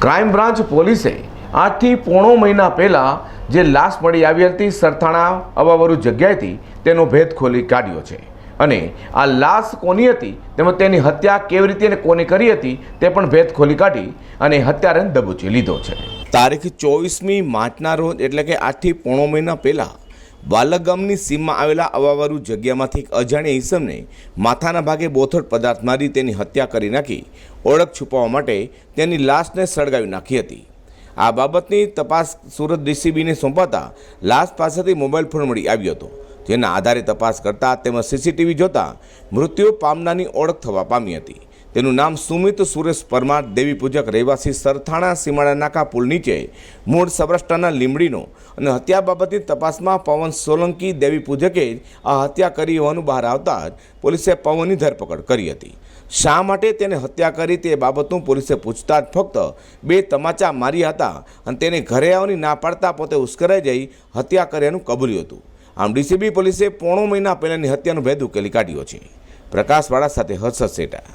Crime branch પોલીસે આજથી પોણો મહિના પહેલાં જે લાશ મળી આવી હતી સરથાણા અવાવરું જગ્યાએથી, તેનો ભેદ ખોલી કાઢ્યો છે. અને આ લાશ કોની હતી, તેમજ તેની હત્યા કેવી રીતે અને કોને કરી હતી, તે પણ ભેદ ખોલી કાઢી અને હત્યારાને દબોચી લીધો છે. તારીખ ચોવીસમી માર્ચના રોજ, એટલે કે આજથી પોણો મહિના પહેલાં બાલક ગામની સીમમાં આવેલા અવાવારુ જગ્યામાંથી એક અજાણ્યા ઈસમને માથાના ભાગે બોથડ પદાર્થ મારી તેની હત્યા કરી નાખી. ઓળખ છુપાવવા માટે તેની લાશને સળગાવી નાખી હતી. આ બાબતની તપાસ સુરત ડીસીબીને સોંપાતા લાશ પાસેથી મોબાઈલ ફોન મળી આવ્યો હતો. જેના આધારે તપાસ કરતા તેમજ સીસીટીવી જોતા મૃત્યુ પામનારની ઓળખ થવા પામી હતી. તેનું નામ સુમિત સુરેશ પરમાર દેવી પૂજક રહેવાસી સરથાણા સીમાડા નાકા પુલ નીચે મૂળ સૌરાષ્ટ્રના લીમડીનો અને હત્યા બાબતની તપાસમાં પવન સોલંકી દેવી પૂજકે આ હત્યા કરી હોવાનું બહાર આવતા જ પોલીસે પવનની ધરપકડ કરી હતી. શા માટે તેને હત્યા કરી તે બાબતનું પોલીસે પૂછતા જ ફક્ત બે તમાચા માર્યા હતા અને તેને ઘરે આવવાની ના પાડતા પોતે ઉશ્કેરાઈ જઈ હત્યા કર્યાનું કબૂલ્યું હતું. આમ ડીસીબી પોલીસે પોણો મહિના પહેલાંની હત્યાનો ભેદ ઉકેલી કાઢ્યો છે. પ્રકાશવાળા સાથે હર્ષદ શેઠા